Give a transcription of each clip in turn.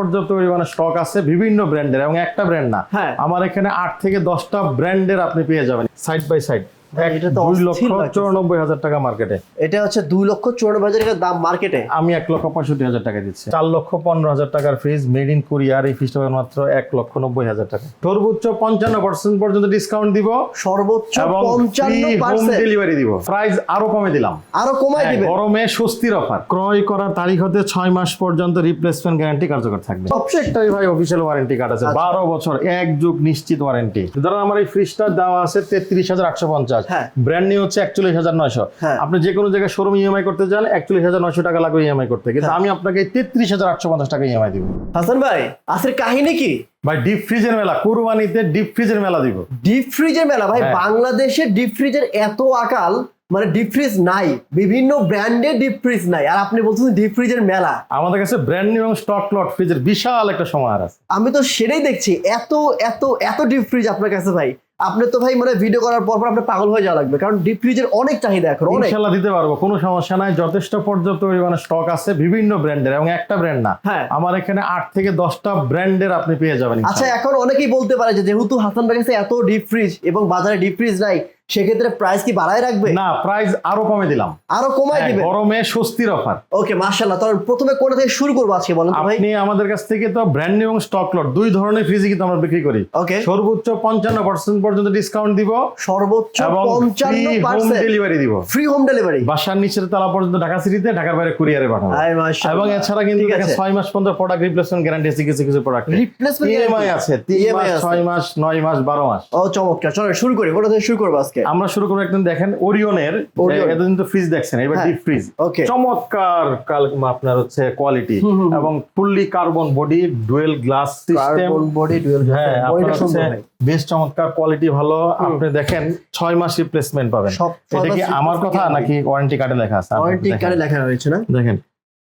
পর্যাপ্ত পরিমাণে স্টক আছে বিভিন্ন ব্র্যান্ডের এবং একটা ব্র্যান্ড না। হ্যাঁ। আমার এখানে আট থেকে দশটা ব্র্যান্ডের আপনি পেয়ে যাবেন। সাইড বাই সাইড এটা তো দুই অস্থির লক্ষ লাগতেছে। হাজার টাকা মার্কেটে এটা হচ্ছে দুই লক্ষ চুরানব্বই হাজার টাকার দাম মার্কেটে আমি এক লক্ষ পঁয়ষট্টি হাজার টাকা দিচ্ছি। চার লক্ষ পনেরো হাজার টাকার ফ্রিজ মেড ইন কোরিয়ার এই ফ্রিজটা মাত্র এক লক্ষ নব্বই হাজার টাকা। সর্বোচ্চ পঞ্চান্ন পার্সেন্ট পর্যন্ত ডিসকাউন্ট দিব সর্বোচ্চ পঞ্চান্ন হোম ডেলিভারি দিব। প্রাইস আরও কমে দিলাম। আরও কমাই হ্যাঁ, দিবে। গরমে স্বস্তির অফার। ক্রয় করার তারিখ হতে ছয় মাস পর্যন্ত রিপ্লেসমেন্ট গ্যারান্টি কার্যকর থাকবে। সবচেয়ে ভাই অফিসিয়াল ওয়ারেন্টি কার্ড আছে। আচ্ছা। বারো বছর এক যুগ নিশ্চিত ওয়ারেন্টি ধরুন আমার এই ফ্রিজটা দেওয়া আছে তেত্রিশ হাজার আটশো পঞ্চাশ। হ্যাঁ। ব্র্যান্ড নিউ হচ্ছে একচল্লিশ হাজার নয়শো। হ্যাঁ। আপনি যে কোনো জায়গায় শোরুম ইএমআই করতে যান একচল্লিশ হাজার নয়শো টাকা লাগবে ইএমআই করতে। কিন্তু হ্যাঁ। আমি আপনাকে তেত্রিশ হাজার আটশো পঞ্চাশ টাকা ইএমআই দিব। হাসান ভাই আজকের কাহিনী কি? ভাই ডিপ ফ্রিজের মেলা কুরবানিতে ডিপ ফ্রিজের মেলা দিব। ডিপ ফ্রিজের মেলা? ভাই হ্যাঁ। বাংলাদেশে ডিপ ফ্রিজের এত আকাল মানে ডিপ ফ্রিজ নাই। বিভিন্ন ব্র্যান্ডের ডিপ ফ্রিজ নাই। আর আপনি বলছেন ডিপ ফ্রিজের মেলা। আমাদের কাছে ব্র্যান্ড নিউ এবং স্টক লট ফ্রিজের বিশাল একটা সমাহার আছে। আমি তো সেটাই দেখছি। এত এত এত ডিপ ফ্রিজ আপনার কাছে ভাই। আপনি তো ভাই মানে ভিডিও করার পর পর আপনি পাগল হয়ে যাওয়া লাগবে। কারণ ডিপ ফ্রিজের অনেক চাহিদা এখন অনেক। ইনশাল্লাহ দিতে পারব কোনো সমস্যা নাই। যথেষ্ট পর্যাপ্ত পরিমাণে স্টক আছে বিভিন্ন ব্র্যান্ডের এবং একটা ব্র্যান্ড না। হ্যাঁ। আমার এখানে আট থেকে দশটা ব্র্যান্ডের আপনি পেয়ে যাবেন আচ্ছা এখন অনেকেই বলতে পারে যে যেহেতু হাসান ভাই কাছে এত ডিপ ফ্রিজ এবং বাজারে ডিপ ফ্রিজ নাই সেক্ষেত্রে প্রাইস কি বাড়ায় রাখবে? না প্রাইস আরও কমে দিলাম। আরও কমায় হ্যাঁ, দিবে? গরমে স্বস্তির অফার। ওকে মার্শাল্লাহ তাহলে প্রথমে কোনটা থেকে শুরু করব আজকে বলেন ভাই? আপনি আমাদের কাছ থেকে তো ব্র্যান্ড নিউ এবং স্টক লট দুই ধরনের ফ্রিজ কিন্তু আমরা বিক্রি করি। ওকে সর্বোচ্চ পঞ্চান্ন পার্সেন্ট পর্যন্ত ডিসকাউন্ট দিব সর্বোচ্চ এবং পঞ্চান্ন হোম ডেলিভারি দিব। ফ্রি হোম ডেলিভারি বাসার নিচের তলা পর্যন্ত ঢাকা সিটিতে ঢাকার বাইরে কুরিয়ারে পাঠাবো। এবং এছাড়া কিন্তু ঠিক দেখেন আছে। ছয় মাস পর্যন্ত প্রোডাক্ট রিপ্লেসমেন্ট গ্যারান্টি আছে কিছু কিছু প্রোডাক্ট রিপ্লেসমেন্ট ইএমআই আছে তিন EMI মাস আছে। ছয় মাস নয় মাস বারো মাস। ও চমৎকার। চলো শুরু করি। কোথা থেকে শুরু করব আজকে? আমরা শুরু করব একদম দেখেন ওরিয়নের এতদিন তো ফ্রিজ দেখছেন এবার হ্যাঁ। ডিপ ফ্রিজ ওকে চমৎকার কাল- আপনার হচ্ছে কোয়ালিটি। এবং fully carbon body dual glass system carbon body dual হ্যাঁ বডিটা আপনার হচ্ছে বেশ চমৎকার কোয়ালিটি ভালো। আপনি দেখেন ছয় মাস রিপ্লেসমেন্ট পাবেন। এটা কি আমার কথা নাকি ওয়ারেন্টি কার্ডে লেখা আছে? ওয়ারেন্টি কার্ডে লেখা রয়েছে না? দেখেন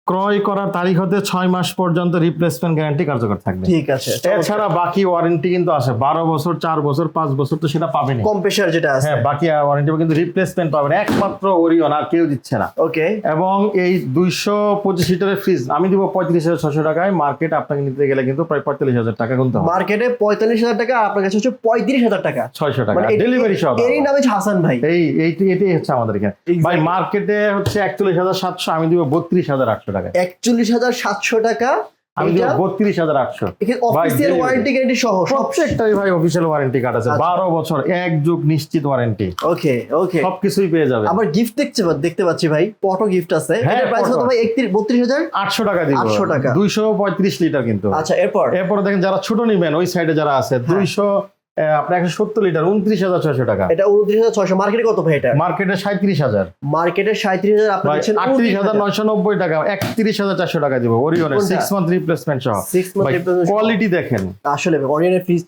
ক্রয় করার তারিখ হতে ছয় মাস পর্যন্ত রিপ্লেসমেন্ট গ্যারান্টি কার্যকর থাকবে। ঠিক আছে এছাড়া বাকি ওয়ারেন্টি কিন্তু আছে। বারো বছর চার বছর পাঁচ বছর তো সেটা পাবেন। কম প্রেশার যেটা আছে। হ্যাঁ বাকি ওয়ারেন্টি কিন্তু রিপ্লেসমেন্ট পাবেন। একমাত্র ওরিয়ন আর কেউ দিচ্ছে না। ওকে এবং এই দুইশো পঁচিশ লিটারের ফ্রিজ আমি দিব পঁয়ত্রিশ হাজার ছশো টাকায়। মার্কেট আপনাকে নিতে গেলে কিন্তু প্রায় পঁয়তাল্লিশ হাজার টাকা কিন্তু মার্কেটে পঁয়তাল্লিশ হাজার টাকা আপনার কাছে হচ্ছে পঁয়ত্রিশ হাজার টাকা। ছয়শো টাকা। মানে ডেলিভারি সহ এরই নামে হাসান ভাই। এই এইটি এটাই হচ্ছে আমাদের এখানে। ভাই মার্কেটে হচ্ছে একচল্লিশ হাজার সাতশো আমি দিব বত্রিশ হাজার আটশো টাকা একচল্লিশ হাজার সাতশো টাকা। আমি বত্রিশ হাজার আটশো। অফিসিয়াল ওয়ারেন্টি গ্যারান্টি সহ প্রত্যেকটাই ভাই অফিসিয়াল ওয়ারেন্টি কার্ড আছে। আচ্ছা। বারো বছর এক যুগ নিশ্চিত ওয়ারেন্টি ওকে ওকে সবকিছুই পেয়ে যাবে। আবার গিফট দেখতে দেখতে পাচ্ছি ভাই পটো গিফট আছে। হ্যাঁ, প্রাইস কত ভাই একত্রিশ বত্রিশ হাজার? আটশো টাকা দিব। 800 টাকা। দুইশো পঁয়ত্রিশ লিটার কিন্তু। আচ্ছা এরপর? এরপরে দেখেন যারা ছোট নিবেন ওই সাইডে যারা আছে হ্যাঁ। দুইশো আপনার একশো সত্তর লিটার উনত্রিশ হাজার ছয়শো টাকা। এটা উনত্রিশ হাজার ছয়শো। মার্কেটে কত ভাই এটা? মার্কেটে সাঁত্রিশ হাজার। মার্কেটে সাঁত্রিশ হাজার আপনি দিচ্ছেন আটত্রিশ হাজার নয়শো নব্বই টাকা একত্রিশ হাজার চারশো টাকা দিব ওরিয়নের সিক্স মান্থ রিপ্লেসমেন্ট সহ। সিক্স কোয়ালিটি দেখেন। আসলে অরিয়নের ফিস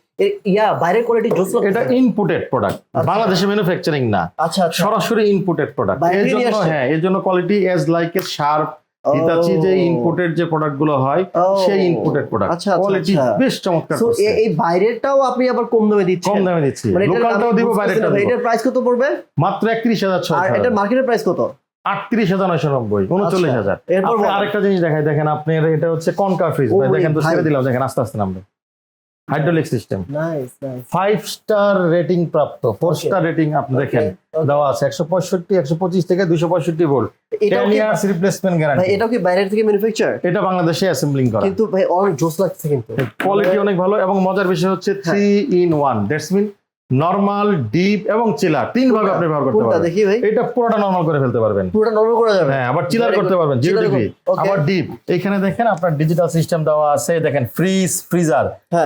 ইয়া বাইরের কোয়ালিটি জোস এটা ইনপুটেড প্রোডাক্ট বাংলাদেশে ম্যানুফ্যাকচারিং না। আচ্ছা আচ্ছা। সরাসরি ইনপুটেড প্রোডাক্টের জন্য হ্যাঁ এর জন্য quality as like a sharp. Hitachi যে ইনপুটেড যে প্রোডাক্টগুলো হয় সেই ইনপুটেড প্রোডাক্ট আচ্ছা, আচ্ছা, কোয়ালিটি আচ্ছা। বেশ চমৎকার এই বাইরেরটাও আপনি আবার কম দামে দিচ্ছেন? কম দামে দিচ্ছি। মানে লোকালটাও দিব বুঝতেছি বাইরেটাও না ভাই, দিব। এটার প্রাইস কত পড়বে? মাত্র একত্রিশ হাজার আর এটার মার্কেটের প্রাইস কত? আটত্রিশ হাজার নয়শো নব্বই উনচল্লিশ হাজার। আচ্ছা, এরপর আরেকটা জিনিস দেখাই দেখেন আপনার এটা হচ্ছে কনকা ফ্রিজ ওরে দেখেন তো ছেড়ে দিলাম দেখেন আস্তে আস্তে নামবে। Hydraulic system five star rating প্রাপ্ত ফোর স্টার রেটিং আপনি দেখেন। দেওয়া আছে। একশো পঁয়ষট্টি একশো পঁচিশ থেকে দুশো পঁয়ষট্টি volt. Ten years replacement guarantee এটাও কি বাইরের থেকে ম্যানুফ্যাকচার এটা বাংলাদেশে অ্যাসেম্বলিং করা। কিন্তু ভাই অনেক জোস লাগছে কিন্তু। কোয়ালিটি অনেক ভালো এবং মজার বিষয় হচ্ছে। Three in one that's mean normal deep এবং চিলার। তিন ভাবে আপনি ব্যবহার করতে পারবেন। দেখি ভাই? এটা পুরোটা নর্মাল করে ফেলতে পারবেন। পুরোটা নরমাল করা যাবে? হ্যাঁ আবার চিলার করতে পারবেন জিরো ডিগ্রি আবার ডিপ এখানে দেখেন আপনার ডিজিটাল সিস্টেম দেওয়া আছে দেখেন ফ্রিজ ফ্রিজার।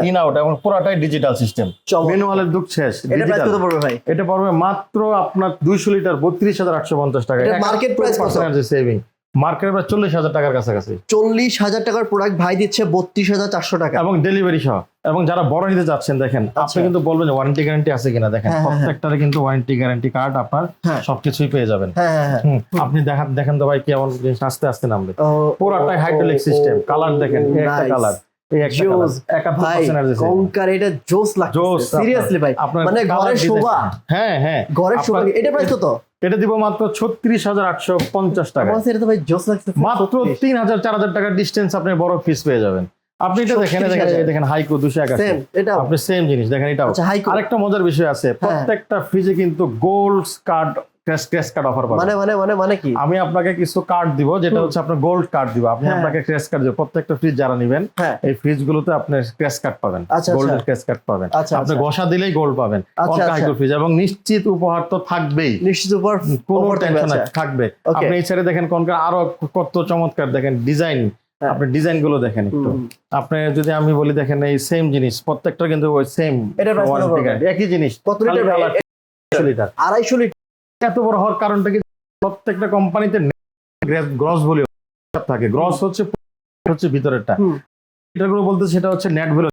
ইন আউট এবং পুরোটাই ডিজিটাল সিস্টেম। ম্যানুয়ালের দুঃখ শেষ এটা প্রাইস কত পড়বে ভাই? এটা পড়বে মাত্র আপনার দুইশো লিটার বত্রিশ হাজার আটশো পঞ্চাশ টাকা। এটা market price কত? সেভিং মার্কেট প্রায় চল্লিশ হাজার টাকার কাছাকাছি। চল্লিশ হাজার টাকার প্রোডাক্ট ভাই দিচ্ছে বত্রিশ হাজার চারশো টাকা। এবং ডেলিভারি সহ। এবং যারা বড় নিতে যাচ্ছেন দেখেন আপনি আচ্ছা। কিন্তু বলবেন ওয়ারেন্টি গ্যারান্টি আছে কিনা দেখেন হ্যাঁ, হ্যাঁ, হ্যাঁ। প্রত্যেকটারে কিন্তু ওয়ারেন্টি গ্যারান্টি কার্ড আপনার। সবকিছুই পেয়ে যাবেন। আপনি দেখেন দেখেন তো ভাই কেমন জিনিস আস্তে আস্তে নামবে। পুরাটাই হাইড্রোলিক সিস্টেম কালার দেখেন একটা কালার একটা কঙ্কার এটা জোস লাগছে সিরিয়াসলি ভাই। মানে শোভা। হ্যাঁ হ্যাঁ। ঘরের শোভা। এটা প্রাইস কত? এটা দিব মাত্র ছত্রিশ হাজার আটশো পঞ্চাশ টাকা। এটা তো ভাই জোস লাগছে মাত্র তিন হাজার চার হাজার টাকার ডিস্টেন্স আপনি বড় পেয়ে যাবেন। আপনি এটা দেখেন দেখেন হাইকো দুশো একাশি। এটা আপনি সেম জিনিস দেখেন এটাও। আচ্ছা আরেকটা মজার বিষয় আছে প্রত্যেকটা ফ্রিজে কিন্তু gold card scratch scratch card offer পাবেন। মানে মানে মানে মানে কি? আমি আপনাকে কিছু কার্ড দিব যেটা হচ্ছে আপনার গোল্ড কার্ড দিব। আপনি হ্যাঁ। আপনাকে ক্র্যাশ কার্ড দিব। প্রত্যেকটা ফ্রিজ যারা নেবেন হ্যাঁ। এই ফ্রিজ গুলোতে আপনি ক্র্যাশ কার্ড পাবেন। গোল্ডের আচ্ছা। ক্র্যাশ কার্ড পাবেন। আচ্ছা, আপনি আচ্ছা। ঘষা দিলেই গোল্ড পাবেন। অনকা আচ্ছা। ফ্রিজ এবং নিশ্চিত উপহার তো থাকবেই। নিশ্চিত উপর কোনো থাকবে, টেনশন। থাকবে. আপনি এই সাইডে দেখেন কোনকার আরও কত চমৎকার দেখেন ডিজাইন হ্যাঁ। আপনি ডিজাইনগুলো দেখেন একটু। আপনি যদি আমি বলি দেখেন এই সেম জিনিস প্রত্যেকটা কিন্তু ওই সেম? একই জিনিস কত লিটার আড়াইশো লিটার এত বড় হওয়ার কারণটা কি? প্রত্যেকটা কোম্পানিতে গ্রস ভ্যালু থাকে। গ্রস হচ্ছে হচ্ছে ভিতরেরটা। এটা এটাগুলো বলতে সেটা হচ্ছে নেট ভ্যালু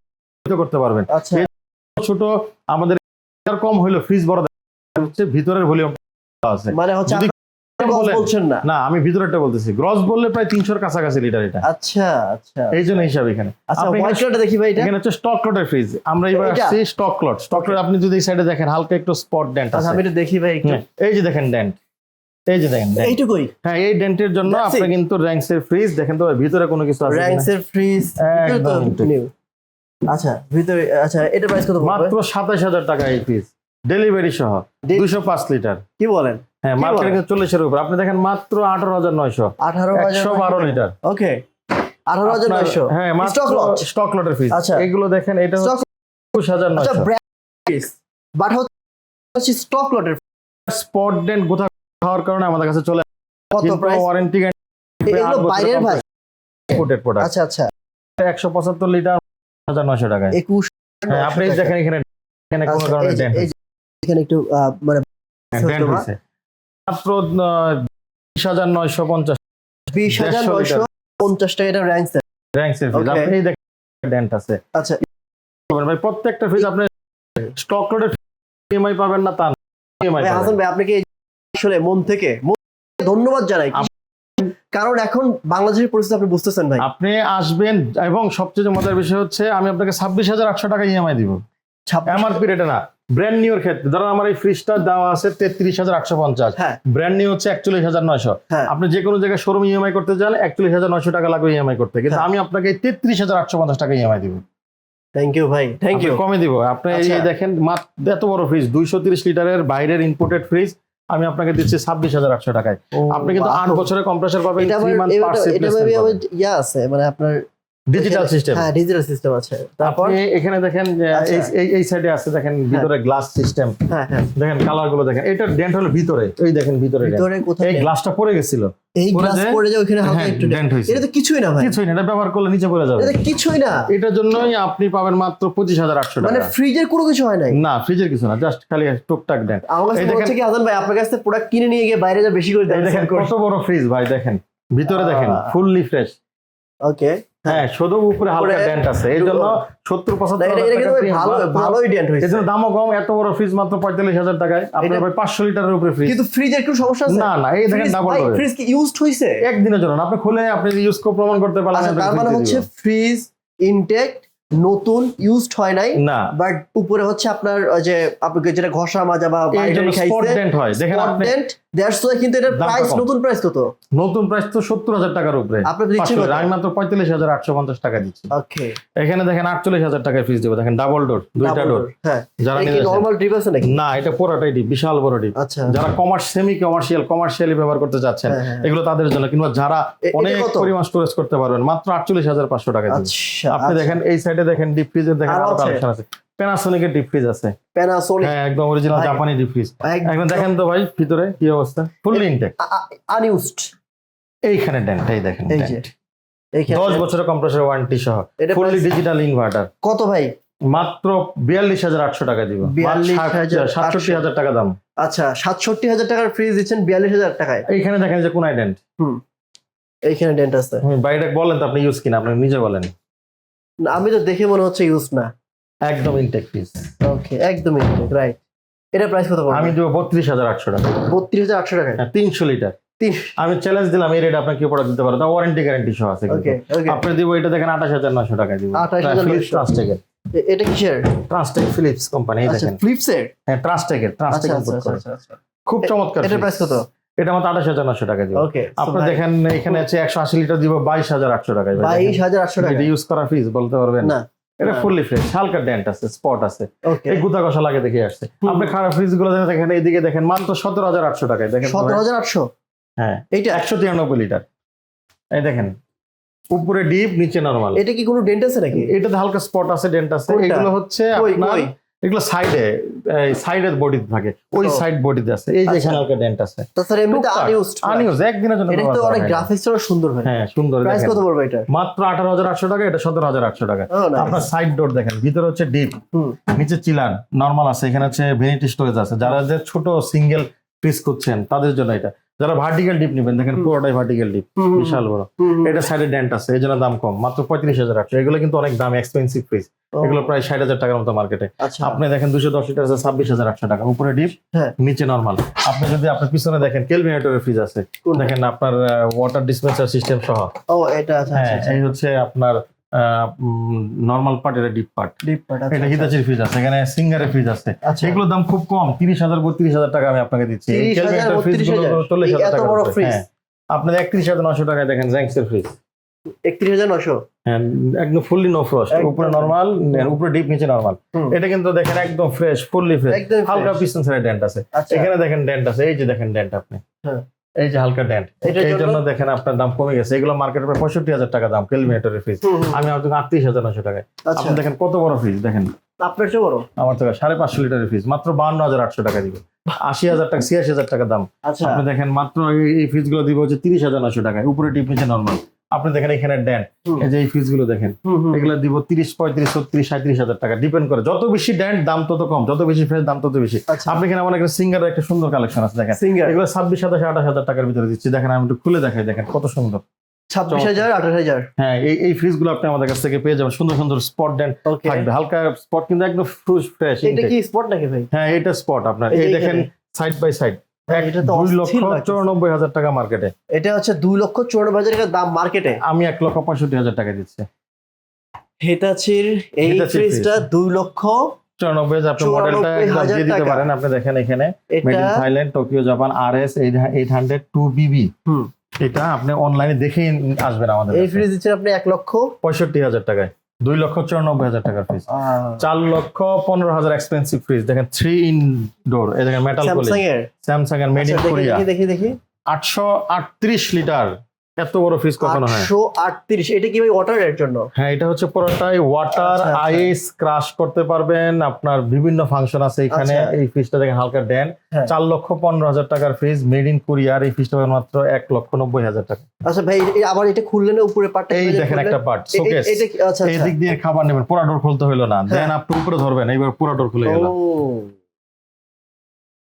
করতে পারবেন। আচ্ছা। ছোট আমাদের কম হইল ফ্রিজ বড় হচ্ছে ভিতরের ভলিউম আছে। মানে হচ্ছে না। আমি ভিতরেরটা বলতেছি। গ্রস বললে প্রায় তিনশোর কাছাকাছি লিটার এটা। আচ্ছা আচ্ছা। এই জন্য হিসাব এখানে। আচ্ছা দেখি ভাই এখানে হচ্ছে স্টক লটের ফ্রিজ আমরা এবার আসছি স্টক লট স্টক লট আপনি যদি এই সাইডে দেখেন হালকা একটু স্পট ডেন্ট আচ্ছা আছে। আমি দেখি ভাই এই যে দেখেন ডেন্ট এই যে দেখেন এইটুকুই? হ্যাঁ এই ডেন্টের জন্য আপনি কিন্তু র্যাঙ্কস এর ফ্রিজ দেখেন তো ভিতরে কোনো কিছু আছে র্যাঙ্কস এর ফ্রিজ একদম আচ্ছা ভিতরে আচ্ছা এটা প্রাইস কত মাত্র সাতাশ হাজার টাকা এই ফ্রিজ ডেলিভারি সহ ডে- দুইশো পাঁচ লিটার কি বলেন? হ্যাঁ মার্কেটে চল্লিশের উপর। আপনি দেখেন মাত্র আঠারো হাজার নয়শো। আঠারো একশো বারো লিটার। ওকে আঠারো হাজার নয়শো। হ্যাঁ Stock lot? স্টক লটের ফ্রিজ আচ্ছা। এগুলো দেখেন এটা একুশ হাজার আচ্ছা নয়শো বাট হচ্ছে স্টক লটের স্পট ডেন্ট গোথা খাওয়ার কারণে আমাদের কাছে চলে কত প্রাইস ওয়ারেন্টি এগুলো বাইরের ভাই। ইম্পোর্টেড প্রোডাক্ট আচ্ছা আচ্ছা। একশো পঁচাত্তর লিটার হাজার নয়শো টাকায়। একুশ হ্যাঁ আপনি দেখেন এখানে এখানে কোনো আচ্ছা, কারণে ডেন্ট এখানে একটু মানে হয়েছে। মাত্র বিশ হাজার নয়শো পঞ্চাশ। বিশ হাজার নয়শো পঞ্চাশ টাকা এটা র্যাঙ্ক ফ্রিজ Okay. আপনি দেখেন ডেন্ট আছে। আচ্ছা। ভাই প্রত্যেকটা ফ্রিজ আপনি স্টক লোডের ইএমআই পাবেন না তা ইএমআই হাসান ভাই আপনাকে আসলে মন থেকে ধন্যবাদ জানাই। কারণ এখন বাংলাদেশের পরিস্থিতি আপনি বুঝতেছেন ভাই। আপনি আসবেন এবং সবচেয়ে মজার বিষয় হচ্ছে আমি আপনাকে ছাব্বিশ হাজার আটশো টাকা ইএমআই দিব। এমআরপি রেটে না ব্র্যান্ড নিউর ক্ষেত্রে ধরুন আমার এই ফ্রিজটা দেওয়া আছে তেত্রিশ হাজার আটশো পঞ্চাশ। ব্র্যান্ড নিউ হচ্ছে একচল্লিশ হাজার নয়শো। হ্যাঁ। আপনি যে কোনো জায়গায় শোরুম ইএমআই করতে চান একচল্লিশ হাজার নয়শো টাকা লাগবে ইএমআই করতে। কিন্তু হ্যাঁ। আমি আপনাকে তেত্রিশ হাজার আটশো পঞ্চাশ টাকা ইএমআই দিব। থ্যাংক ইউ ভাই। থ্যাংক ইউ কমে দিব। আপনি এই আচ্ছা। দেখেন মাত্র এত বড় ফ্রিজ দুইশো তিরিশ লিটারের বাইরের ইম্পোর্টেড ফ্রিজ আমি আপনাকে দিচ্ছি ছাব্বিশ হাজার আটশো টাকায়। আপনি কিন্তু আট বছরের কম্প্রেসার পাবেন ইয়া আছে মানে আপনার ডিজিটাল সিস্টেম হ্যাঁ ডিজিটাল সিস্টেম আছে। তারপর? আপনি এখানে দেখেন আচ্ছা। এই- এই সাইডে আছে দেখেন ভিতরে গ্লাস সিস্টেম হ্যাঁ হ্যাঁ। দেখেন কালারগুলো দেখেন। এটা ডেন্ট হলো ভিতরে। এই দেখেন ভিতরে ভিতরে কোথায় এই গ্লাসটা পড়ে গেছিল। এই পরে গ্লাস পড়ে যাও এখানে হালকা হ্যাঁ, একটু dent হয়েছে। এটা তো কিছুই না ভাই। কিছুই না এটা ব্যবহার করলে নিচে পড়ে যাবে। এটা কিছুই না। এটার জন্যই আপনি পাবেন মাত্র পঁচিশ হাজার আটশো মানে ফ্রিজের কোনো কিছু হয় নাই? না ফ্রিজের কিছু না জাস্ট খালি টুকটাক ডেন্ট আমার কাছে এই মনে দেখেন- হচ্ছে কি আজান ভাই আপনার কাছ থেকে প্রোডাক্ট কিনে নিয়ে গিয়ে বাইরে যা বেশি করে দেন দেখেন কত বড় ফ্রিজ ভাই দেখেন। ভিতরে দেখেন ফুললি ফ্রেশ ওকে হ্যাঁ শুধু উপরে হালকা ড্যান্ট ডেন্ট আছে। এই জন্য সত্তর ভালোই ডেন্ট এই হয়েছে জন্য দামও কম এত বড় ফ্রিজ মাত্র পঁয়তাল্লিশ হাজার টাকায়। আপনার ভাই পাঁচশো লিটারের উপরে ফ্রিজ কিন্তু ফ্রিজের একটু সমস্যা আছে? না না এই দেখেন ডাবল ফ্রিজ কি ইউজড হইছে? একদিনের জন্য আপনি খুলে আপনি ইউজ করে প্রমাণ করতে পারলেন আচ্ছা তার মানে হচ্ছে ফ্রিজ ইনটেক নতুন ইউজড হয় নাই না। বাট উপরে হচ্ছে আপনার যে আপনাকে যেটা ঘষা মাজা বা এই বাইরে জন্য স্পট খাইছে ডেন্ট হয়। দেখেন আপনি ডেন্ট দ্যাটস ওয়াই কিন্তু এটার প্রাইস নতুন প্রাইস কত নতুন প্রাইস তো সত্তর হাজার টাকার উপরে। আপনি দিচ্ছেন 500 কত? আমি মাত্র পঁয়তাল্লিশ হাজার আটশো পঞ্চাশ টাকা দিচ্ছি। ওকে এখানে দেখেন আটচল্লিশ হাজার টাকায় ফ্রিজ দেবো। দেখেন ডাবল ডোর দুইটা ডোর যারা এই কি নিয়ে আসেন। নরমাল ড্রিপ আছে নাকি? না এটা পুরোটাই ডিপ বিশাল বড় ডিপ আচ্ছা। যারা কমার্স সেমি কমার্শিয়াল কমার্শিয়ালি ব্যবহার করতে চাচ্ছেন হ্যাঁ, হ্যাঁ। এগুলো তাদের জন্য কিংবা যারা অনেক পরিমাণ স্টোরেজ করতে পারবেন মাত্র আটচল্লিশ হাজার পাঁচশো টাকা আচ্ছা আপনি দেখেন এই সাইডে দেখেন ডিপ ফ্রিজের দেখেন আরও আছে? কালেকশন আছে। প্যানাসোনিকের ডিপ ফ্রিজ আছে। প্যানাসোনিক হ্যাঁ একদম অরিজিনাল জাপানি ডিপ ফ্রিজ একদম। দেখেন তো ভাই ভিতরে কি অবস্থা? ফুললি ইনটেক আনইউজড এইখানে ডেন্ট এই দেখেন এই যে দশ বছরের কম্প্রেসর ওয়ারেন্টি সহ। ফুললি ডিজিটাল ইনভার্টার কত ভাই? মাত্র বিয়াল্লিশ হাজার আটশো টাকা দিব। 42,800 সাতষট্টি হাজার টাকা দাম। আচ্ছা সাতষট্টি হাজার টাকার ফ্রিজ দিচ্ছেন বিয়াল্লিশ হাজার টাকায়। এইখানে দেখেন যে কোন আইডেন্ট এইখানে ডেন্ট আছে। বাইরে বলেন তো আপনি ইউজ কিনা আপনি নিজে বলেন। আমি তো দেখে মনে হচ্ছে ইউজ না। একদম ইনটেক ফিস ওকে একদমই রাইট এটা প্রাইস কত আমি দেবো বত্রিশ হাজার আটশো টাকা। বত্রিশ হাজার আটশো টাকায় হ্যাঁ, তিনশো লিটার আমি চ্যালেঞ্জ দিলাম এই রেট আপনাকে কি প্রোডাক্ট দিতে পারো? তা ওয়ারেন্টি গ্যারান্টি সহ আছে আপনি দিব এটা দেখেন আঠাশ হাজার নশো টাকা দিব। 28,900 ফিলিপস ট্রান্সটেকের এটা কিসের? ট্রান্সটেক ফিলিপস কোম্পানি এই আচ্ছা দেখেন। ফ্লিপসের হ্যাঁ ট্রান্সটেকের আচ্ছা ট্রান্সটেক আচ্ছা আচ্ছা খুব চমৎকার এটার প্রাইস কত? এটা মাত্র আঠাশ হাজার নশো টাকা দিব। ওকে আপনি দেখেন এখানে আছে একশো আশি লিটার দিব বাইশ হাজার আটশো টাকায় বাইশ হাজার আটশো টাকা ইউজ করা ফ্রিজ বলতে পারবেন? না। এটা। ফুললি ফ্রেশ হালকা ডেন্ট আছে স্পট আছে। এই গুতা কষা লাগে দেখে আসছে। আপনি খারাপ ফ্রিজগুলো দেখেন এইদিকে দেখেন মাত্র সতেরো হাজার আটশো টাকায় দেখেন। সতেরো হাজার আটশো? হ্যাঁ এইটা একশো তিরানব্বই লিটার এই দেখেন উপরে ডিপ নিচে নরমাল এটা কি কোনো ডেন্ট আছে নাকি? এটাতে হালকা স্পট আছে ডেন্ট আছে? এগুলো হচ্ছে আপনার? এগুলো সাইডে সাইডের বডিতে থাকে। ওই সাইড বডিতে আছে। এই যে। এখানে হালকা ডেন্ট আছে। তাছাড়া এমনিতে আনইউজড আনইউজ একদিনের জন্য এটা তো অনেক হয় না। সুন্দর হয় হ্যাঁ সুন্দর প্রাইস কত পড়বে এটা? মাত্র আঠারো হাজার আটশো টাকা এটা সতেরো হাজার আটশো টাকা। ও আপনার সাইড ডোর দেখেন ভিতরে হচ্ছে ডিপ নিচে চিলার নরমাল আছে। এখানে হচ্ছে ভেনিটি স্টোরেজ আছে। যারা যে ছোট সিঙ্গেল পিস করছেন তাদের জন্য এটা। যারা ভার্টিক্যাল ডিপ নেবেন দেখেন। পুরোটাই ভার্টিক্যাল ডিপ বিশাল বড়। এটা সাইডে ডেন্ট আছে এই জন্য দাম কম মাত্র পঁয়ত্রিশ হাজার আটশো। এগুলো কিন্তু অনেক দাম এক্সপেন্সিভ ফ্রিজ এগুলো প্রায় ষাট হাজার টাকার মতো মার্কেটে আচ্ছা। আপনি দেখেন দুশো দশ লিটার আছে ছাব্বিশ হাজার আটশো টাকা উপরে ডিপ হ্যাঁ। নিচে নরমাল আপনি যদি আপনার পিছনে দেখেন কেলভিনেটরের ফ্রিজ আছে। দেখেন আপনার ওয়াটার ডিসপেন্সার সিস্টেম সহ। ও এটা আচ্ছা হ্যাঁ আচ্ছা। এই হচ্ছে আপনার নর্মাল পার্ট এটা ডিপ পার্ট ডিপ পার্ট আচ্ছা এটা হিতাচির ফ্রিজ আছে এখানে সিঙ্গারের ফ্রিজ আছে। আচ্ছা। এগুলোর দাম খুব কম তিরিশ হাজার বত্রিশ হাজার টাকা আমি আপনাকে দিচ্ছি। এই 30,000, ক্যালকুলেটর ফ্রিজ 32,000 চল্লিশ হাজার টাকা হ্যাঁ। আপনার একত্রিশ হাজার নশো টাকায় দেখেন জ্যাঙ্কসের ফ্রিজ একত্রিশ হাজার নশো? হ্যাঁ একদম ফুললি নো ফ্রস্ট উপরে নরমাল উপরে ডিপ নিচে নরমাল এটা কিন্তু দেখেন একদম ফ্রেশ ফুললি ফ্রেশ হালকা। পিছন সাইড ডেন্ট আছে। আচ্ছা। এখানে দেখেন ডেন্ট আছে এই যে দেখেন ডেন্ট আপনি। হ্যাঁ। এই যে হালকা ডেন্ট এই জন্য? দেখেন আপনার দাম কমে গেছে। এগুলো মার্কেটে প্রায় পঁয়ষট্টি হাজার টাকা দাম কিলোমিটারের ফিজ আমি আপনাকে আটত্রিশ হাজার নশো টাকায়। আচ্ছা। আপনি দেখেন কত বড় ফিজ দেখেন। আপনার চেয়ে বড়? আমার থেকে সাড়ে পাঁচশো লিটারের ফিজ মাত্র বান্ন হাজার আটশো টাকা দিবে। আশি হাজার টাকা ছিয়াশি হাজার টাকা দাম। আচ্ছা। আপনি দেখেন মাত্র এই- ফ্রিজগুলো দিবগুলো দিবে হচ্ছে তিরিশ হাজার নশো টাকায়। উপরে টিপ নিচে নর্মাল আপনি দেখেন এখানে ড্যান এই যে এই ফ্রিজগুলো দেখেন। এগুলো দিব তিরিশ পঁয়ত্রিশ ছত্রিশ সাঁত্রিশ হাজার টাকা ডিপেন্ড করে। যত বেশি ড্যান্ড দাম তত কম যত বেশি ফ্রেশ দাম তত বেশি। আচ্ছা। আপনি এখানে আমার একটা সিঙ্গারের একটা সুন্দর কালেকশন আছে দেখেন। সিঙ্গার। এগুলো ছাব্বিশ সাতাশ আঠাশ হাজার টাকার ভিতরে দিচ্ছি। দেখেন আমি একটু খুলে দেখাই দেখেন কত সুন্দর। ছাব্বিশ হাজার আঠাশ হাজার। হ্যাঁ এই এই ফ্রিজগুলো আপনি আমাদের কাছ থেকে পেয়ে যাবেন। সুন্দর সুন্দর স্পট ড্যান্ড থাকবে। হালকা স্পট কিন্তু একদম ফ্রেশ এটা কি স্পট নাকি ভাই? হ্যাঁ এটা স্পট আপনার। এই দেখেন সাইড বাই সাইড এটা তো দুই লক্ষ। চৌরানব্বই হাজার টাকা মার্কেটে এটা হচ্ছে দুই লক্ষ চুরানব্বই হাজার টাকার দাম মার্কেটে আমি এক লক্ষ পঁয়ষট্টি হাজার টাকা দিচ্ছি। হেটাচির এই হিটাচির ফ্রিজটা দুই লক্ষ চৌরানব্বই হাজার আপনি মডেলটা একদম দিয়ে দিতে পারেন আপনি দেখেন এখানে। Made in Thailand Tokyo Japan R S eight hundred two BB. এটা আপনি অনলাইনে দেখেই আসবেন আমাদের এই ফ্রিজ দিচ্ছেন আপনি এক লক্ষ পঁয়ষট্টি হাজার টাকায়। দুই লক্ষ চুরানব্বই হাজার টাকার ফ্রিজ চার লক্ষ পনেরো হাজার এক্সপেন্সিভ ফ্রিজ দেখেন থ্রি ইন ডোর এই দেখেন মেটাল স্যামসাং এর? স্যামসাং এর মেড ইন কোরিয়া দেখি দেখি। আটশো আটত্রিশ লিটার এত বড় ফ্রিজ কখনো হয় আটশো আটত্রিশ এটা কি ভাই ওয়াটারের জন্য? হ্যাঁ এটা হচ্ছে পুরোটাই ওয়াটার। আইস ক্রাশ করতে পারবেন। আপনার বিভিন্ন ফাংশন আছে এখানে। আচ্ছা। এই ফ্রিজটা দেখেন হালকা ড্যান হ্যাঁ। চার লক্ষ পনেরো হাজার টাকার ফ্রিজ মেড ইন কোরিয়ার এই ফ্রিজটা মাত্র এক লক্ষ নব্বই হাজার টাকা। আচ্ছা ভাই আবার এটা খুললে না? উপরে পার্টটা এই দেখেন একটা পার্ট শোকেস এটা আচ্ছা এই দিক দিয়ে খাবার নেবেন পুরা ডোর খুলতে হইল না। দেন আপনি উপরে ধরবেন এইবার পুরা ডোর খুলে গেল।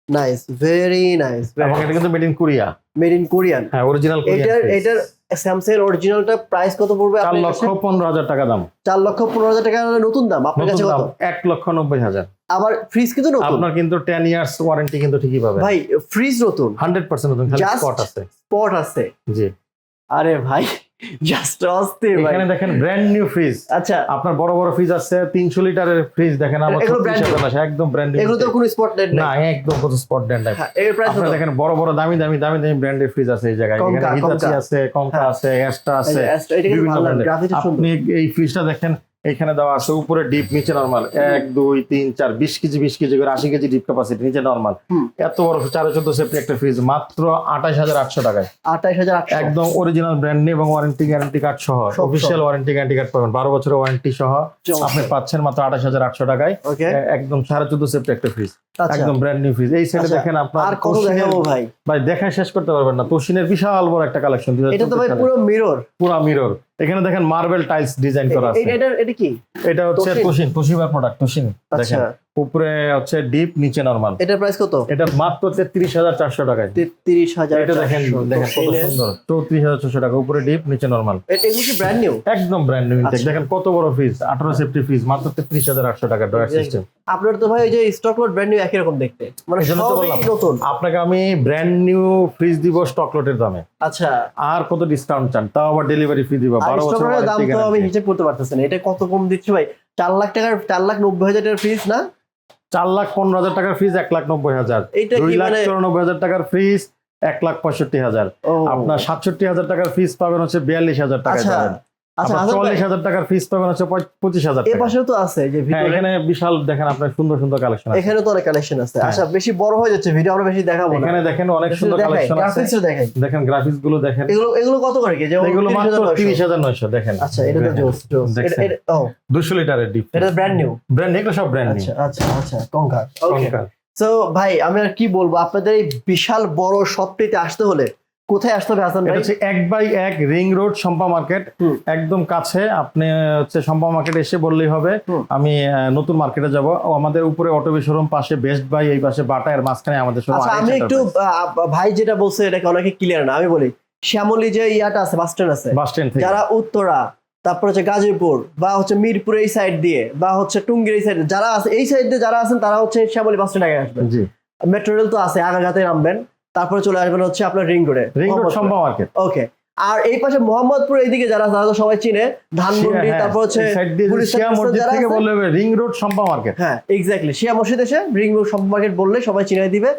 নাইস ভেরি নাইস এবং এটা কিন্তু made in Korea made in Korean হ্যাঁ অরিজিনাল এটার এটার স্যামসাং এর অরিজিনালটা প্রাইস কত পড়বে চার লক্ষ পনেরো হাজার টাকা দাম। চার লক্ষ পনেরো হাজার টাকা নতুন দাম। আপনার কাছে কত? এক লক্ষ নব্বই হাজার। আবার ফ্রিজ কিন্তু নতুন। আপনার কিন্তু টেন ইয়ার্স ওয়ারেন্টি কিন্তু ঠিকই পাবেন। ভাই ফ্রিজ নতুন। হান্ড্রেড পার্সেন্ট নতুন খালি স্পট আছে। স্পট আছে। জি। আরে ভাই জাস্ট অস্থির ভাই। এখানে দেখেন ব্র্যান্ড নিউ ফ্রিজ আচ্ছা। আপনার বড় বড় ফ্রিজ আছে তিনশো লিটারের ফ্রিজ দেখেন আমার এগুলো 36 brand আছে, একদম ব্র্যান্ড এগুলো তো কোনো স্পটলাইট না একদম কোনো স্পট ব্র্যান্ড হ্যাঁ, এর প্রাইস আপনি দেখেন বড় বড় দামি দামি দামি দামি ব্র্যান্ডের ফ্রিজ আছে এই জায়গায়। এখানে হিতাচি আছে কঙ্কা হ্যাঁ। আছে অ্যাস্টা আছে বিভিন্ন আপনি এই ফ্রিজটা দেখেন এখানে দেওয়া আছে উপরে ডিপ নিচে নরমাল এক দুই তিন চার বিশ কেজি বিশ কেজি করে আশি কেজি ডিপ ক্যাপাসিটি নিচে নরমাল। এত বড় চারে চোদ্দ সেফটি একটা ফ্রিজ মাত্র আঠাশ হাজার আটশো টাকায়। আঠাশ হাজার একদম অরিজিনাল ব্র্যান্ড এবং ওয়ারেন্টি গ্যারান্টি কার্ড সহ। অফিসিয়াল ওয়ারেন্টি গ্যারান্টি কার্ড পাবেন। বারো বছরের ওয়ারেন্টি সহ। আপনি পাচ্ছেন মাত্র আঠাশ হাজার আটশো টাকায়। একদম সাড়ে চোদ্দ সেফটি একটা ফ্রিজ আচ্ছা। একদম ব্র্যান্ড নিউ ফ্রিজ এই সাইডে আচ্ছা, দেখেন আপনার আর কত দেখাবো ভাই? ভাই দেখায় শেষ করতে পারবেন না। তোশিনের বিশাল বড় একটা কালেকশন এটা তো ভাই পুরো মিরর পুরো মিরর এখানে দেখেন মার্বেল টাইলস ডিজাইন করা আছে। এটা এটা কি? এটা হচ্ছে তোশিন? তোশিবার প্রোডাক্ট তোশিন আচ্ছা দেখেন। উপরে হচ্ছে ডিপ নিচে নরমাল এটার প্রাইস কত? এটা মাত্র তেত্রিশ হাজার চারশো টাকায় তেত্রিশ হাজার এটা দেখেন দেখেন কত সুন্দর। চৌত্রিশ হাজার ছশো টাকা উপরে ডিপ নিচে নরমাল এগুলো কি ব্র্যান্ড নিউ একদম ব্র্যান্ড নিউ ইনটেক আচ্ছা। দেখেন কত বড় ফ্রিজ আঠারো সেফটি ফ্রিজ মাত্র তেত্রিশ হাজার আটশো টাকা ডয়ার সিস্টেম আপনার তো ভাই ওই যে স্টক লট ব্র্যান্ড নিউ একই রকম দেখতে। মানে সবই নতুন। আপনাকে আমি ব্র্যান্ড নিউ ফ্রিজ দিব স্টক লটের দামে। আচ্ছা। আর কত ডিসকাউন্ট চান? তাও আবার ডেলিভারি ফ্রি দিব আর বারো বছর দাম তো আমি। হিসেব করতে পারতেছি না। এটা কত কম দিচ্ছে ভাই? চার লাখ টাকার চার লাখ নব্বই হাজার টাকার ফ্রিজ না? চার লাখ পনেরো হাজার টাকার ফিজ এক লাখ নব্বই হাজার। দুই লাখ মানে চুরানব্বই হাজার টাকার ফিজ এক লাখ পঁয়ষট্টি হাজার। আপনার সাতষট্টি হাজার টাকার ফিজ পাবেন হচ্ছে বিয়াল্লিশ হাজার টাকা আচ্ছা আচ্ছা চল্লিশ হাজার টাকার ফিস পাবেন হচ্ছে পঁচিশ হাজার এ পাশেও তো আছে যে হ্যাঁ এখানে বিশাল দেখেন আপনার সুন্দর সুন্দর কালেকশন এখানে তো অনেক কালেকশন আছে। হ্যাঁ। আচ্ছা বেশি বড় হয়ে যাচ্ছে ভিডিও আমরা বেশি দেখাবো এখানে দেখেন অনেক সুন্দর কালেকশন আছে। দেখেন গ্রাফিক্সগুলো দেখেন। এগুলো এগুলো কত করে কি? এগুলো মাত্র তিরিশ হাজার নয়শো। দেখেন। আচ্ছা এটা তো জোস জোস। এটা দেখছেন? এটা- ও। দুশো লিটারের ডিপ এটা ব্র্যান্ড নিউ ব্র্যান্ড এগুলো সব ব্র্যান্ড আচ্ছা আচ্ছা আচ্ছা কঙ্কার ওকে সো ভাই আমি আর কি বলব আপনাদের এই বিশাল বড় শপটিতে আসতে হলে কোথায় আসতে হবে হাসান ভাই? হচ্ছে এক বাই এক রিং রোড সম্পা মার্কেট। একদম কাছে আপনি হচ্ছে সম্পা মার্কেট এসে বললেই হবে। আমি নতুন মার্কেটে যাব। আমাদের উপরে অটোবি শোরুম পাশে বেস্ট বাই এই পাশে বাটা এর মাঝখানে আমাদের শোরুম আচ্ছা আমি একটু ভাই যেটা বলছে এটাকে অনেকে ক্লিয়ার না আমি বলি। শ্যামলী যে ইয়াটা আছে বাস স্ট্যান্ড আছে বাস স্ট্যান্ড থেকে। যারা উত্তরা তারপর হচ্ছে গাজীপুর বা হচ্ছে মিরপুর এই সাইড দিয়ে বা হচ্ছে টুঙ্গির এই সাইড যারা আছে এই সাইড দিয়ে যারা আছেন তারা হচ্ছে শ্যামলী বাস স্ট্যান্ড আগে আসবেন। জি। মেট্রো রেল তো আছে আগাঘাতে নামবেন। তারপরে চলে আসবেন হচ্ছে আপনার রিং রোডে ring road Shampa market. Okay আর এই পাশে মোহাম্মদপুর এইদিকে যারা তারা তো সবাই চিনে। ধানমন্ডি তারপর হচ্ছে শিয়া মসজিদ থেকে বললে রিং রোড সম্পা মার্কেট। হ্যাঁ এক্স্যাক্টলি শিয়া মসজিদ এসে রিং রোড শপ মার্কেট বললে সবাই চিনে দিবে।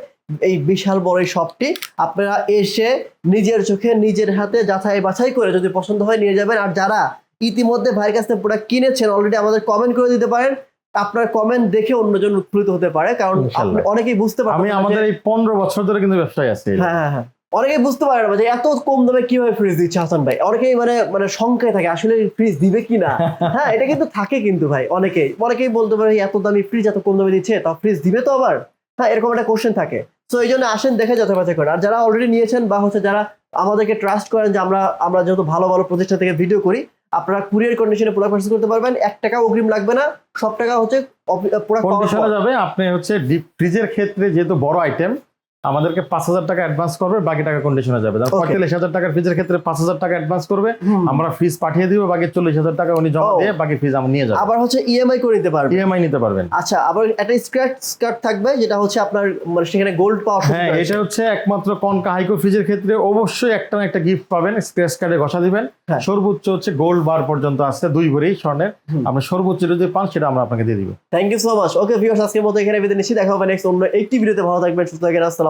এই বিশাল বড় এই শপটি। আপনারা এসে নিজের চোখে নিজের হাতে যাচাই বাছাই করে যদি পছন্দ হয় নিয়ে যাবেন। আর যারা ইতিমধ্যে ভাইয়ের কাছ থেকে প্রোডাক্ট কিনেছেন অলরেডি আমাদের কমেন্ট করে দিতে পারেন। আপনার কমেন্ট দেখে অন্যজন উৎফুল্লিত হতে পারে কারণ। অনেকেই বুঝতে পারেন আমি আমাদের এই পনেরো বছর ধরে কিন্তু ব্যবসায় আছি। হ্যাঁ হ্যাঁ হ্যাঁ। অনেকেই বুঝতে পারে না যে এত কম দামে কীভাবে ফ্রিজ দিচ্ছে হাসান ভাই। অনেকেই মানে মানে শঙ্কায় থাকে আসলে ফ্রিজ দিবে কি না হ্যাঁ এটা কিন্তু থাকে কিন্তু ভাই অনেকেই। অনেকেই বলতে পারে এত দামি ফ্রিজ এত কম দামে দিচ্ছে তা ফ্রিজ দিবে তো আবার? হ্যাঁ এরকম একটা কোশ্চেন থাকে। তো এই জন্য আসেন দেখে যাচাই বাছাই করেন আর যারা অলরেডি নিয়েছেন বা হচ্ছে যারা আমাদেরকে ট্রাস্ট করেন যে আমরা আমরা যেহেতু ভালো ভালো প্রতিষ্ঠান থেকে ভিডিও করি আপনারা কুরিয়ার কন্ডিশনে প্রোডাক্ট পার্সেস করতে পারবেন। এক টাকা অগ্রিম লাগবে না। সব টাকা হচ্ছে প্রোডাক্ট যাবে আপনি হচ্ছে ডিপ ফ্রিজের ক্ষেত্রে যেহেতু বড় আইটেম আমাদেরকে পাঁচ হাজার টাকা অ্যাডভান্স করবে বাকি টাকা কন্ডিশনে যাবে. পঁয়তাল্লিশ হাজার টাকার ফ্রিজের ক্ষেত্রে পাঁচ হাজার টাকা অ্যাডভান্স করবে আমরা ফ্রিজ পাঠিয়ে দিব বাকি চল্লিশ হাজার টাকা উনি জমা. দিয়ে বাকি ফ্রিজ আমরা নিয়ে যাব। আবার হচ্ছে ইএমআই করে নিতে পারবেন। ইএমআই নিতে পারবেন। আচ্ছা আবার একটা স্ক্র্যাচ কার্ড থাকবে যেটা হচ্ছে আপনার মানে সেখানে গোল্ড পাওয়ার হ্যাঁ এটা হচ্ছে একমাত্র কনকা হাইকো ফ্রিজের ক্ষেত্রে অবশ্যই একটা না একটা গিফট পাবেন স্ক্র্যাচ কার্ডে ঘষা দিবেন। হ্যাঁ। সর্বোচ্চ হচ্ছে গোল্ড বার পর্যন্ত আছে দুই ভরি স্বর্ণের। আপনি সর্বোচ্চ যদি পান সেটা আমরা আপনাকে দিয়ে দিব। Thank you so much okay viewers আজকের মতো এখানে বিদায় নিচ্ছি। দেখা হবে নেক্সট অন্য একটি ভিডিওতে ভালো থাকবেন সুস্থ থাকবেন আসসালামু